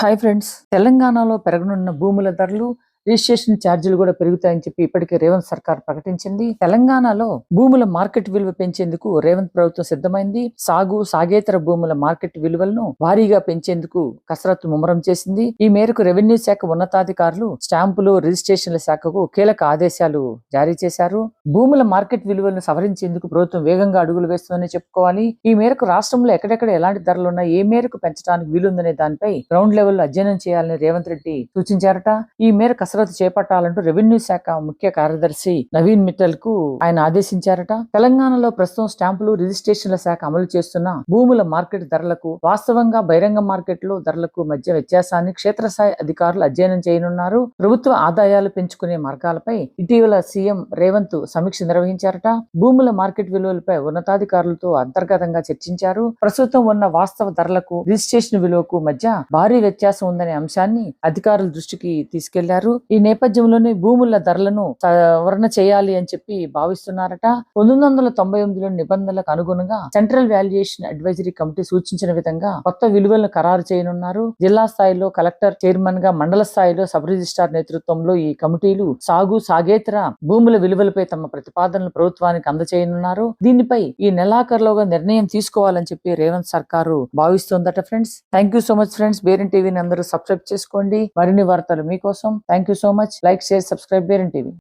Hi friends. తెలంగాణలో పెరగనున్న భూముల ధరలు రిజిస్ట్రేషన్ ఛార్జీలు కూడా పెరుగుతాయని చెప్పి ఇప్పటికే రేవంత్ సర్కార్ ప్రకటించింది. తెలంగాణలో భూముల మార్కెట్ విలువ పెంచేందుకు రేవంత్ ప్రభుత్వం సిద్ధమైంది. సాగు సాగేతర భూముల మార్కెట్ విలువలను భారీగా పెంచేందుకు కసరత్తు ముమ్మరం చేసింది. ఈ మేరకు రెవెన్యూ శాఖ ఉన్నతాధికారులు స్టాంపులు రిజిస్ట్రేషన్ల శాఖకు కీలక ఆదేశాలు జారీ చేశారు. భూముల మార్కెట్ విలువలను సవరించేందుకు ప్రభుత్వం వేగంగా అడుగులు వేస్తుందని చెప్పుకోవాలి. ఈ మేరకు రాష్ట్రంలో ఎక్కడెక్కడ ఎలాంటి ధరలు ఉన్నాయి ఏ మేరకు పెంచడానికి వీలుందనే దానిపై గ్రౌండ్ లెవెల్లో అధ్యయనం చేయాలని రేవంత్ రెడ్డి సూచించారట. ఈ మేర కసరత్తు చేపట్టాలంటూ రెవెన్యూ శాఖ ముఖ్య కార్యదర్శి నవీన్ మిట్టల్కు ఆయన ఆదేశించారట. తెలంగాణలో ప్రస్తుతం స్టాంపులు రిజిస్ట్రేషన్ల శాఖ అమలు చేస్తున్న భూముల మార్కెట్ ధరలకు వాస్తవంగా బహిరంగ మార్కెట్లో ధరలకు మధ్య వ్యత్యాసాన్ని క్షేత్రస్థాయి అధికారులు అధ్యయనం చేయనున్నారు. ప్రభుత్వ ఆదాయాలు పెంచుకునే మార్గాలపై ఇటీవల సీఎం రేవంత్ సమీక్ష నిర్వహించారట. భూముల మార్కెట్ విలువలపై ఉన్నతాధికారులతో అంతర్గతంగా చర్చించారు. ప్రస్తుతం ఉన్న వాస్తవ ధరలకు రిజిస్ట్రేషన్ విలువకు మధ్య భారీ వ్యత్యాసం ఉందనే అంశాన్ని అధికారుల దృష్టికి తీసుకెళ్ళారు. ఈ నేపథ్యంలోనే భూముల ధరలను సవరణ చేయాలి అని చెప్పి భావిస్తున్నారట. పంతొమ్మిది వందల తొంభై ఎనిమిదిలో నిబంధనలకు అనుగుణంగా సెంట్రల్ వాల్యుయేషన్ అడ్వైజరీ కమిటీ సూచించిన విధంగా కొత్త విలువలను ఖరారు చేయనున్నారు. జిల్లా స్థాయిలో కలెక్టర్ చైర్మన్గా మండల స్థాయిలో సబ్ రిజిస్ట్రార్ నేతృత్వంలో ఈ కమిటీలు సాగు సాగేతర భూముల విలువలపై తమ ప్రతిపాదనలు ప్రభుత్వానికి అందచేయనున్నారు. దీనిపై ఈ నెలాఖరులోగా నిర్ణయం తీసుకోవాలని చెప్పి రేవంత్ సర్కారు భావిస్తోందట friends. Thank you so much friends. బేరన్ టీవీని అందరూ సబ్స్క్రైబ్ చేసుకోండి. మరిన్ని వార్తలు మీకోసం. Thank you so much. Like share subscribe బేరన్ TV.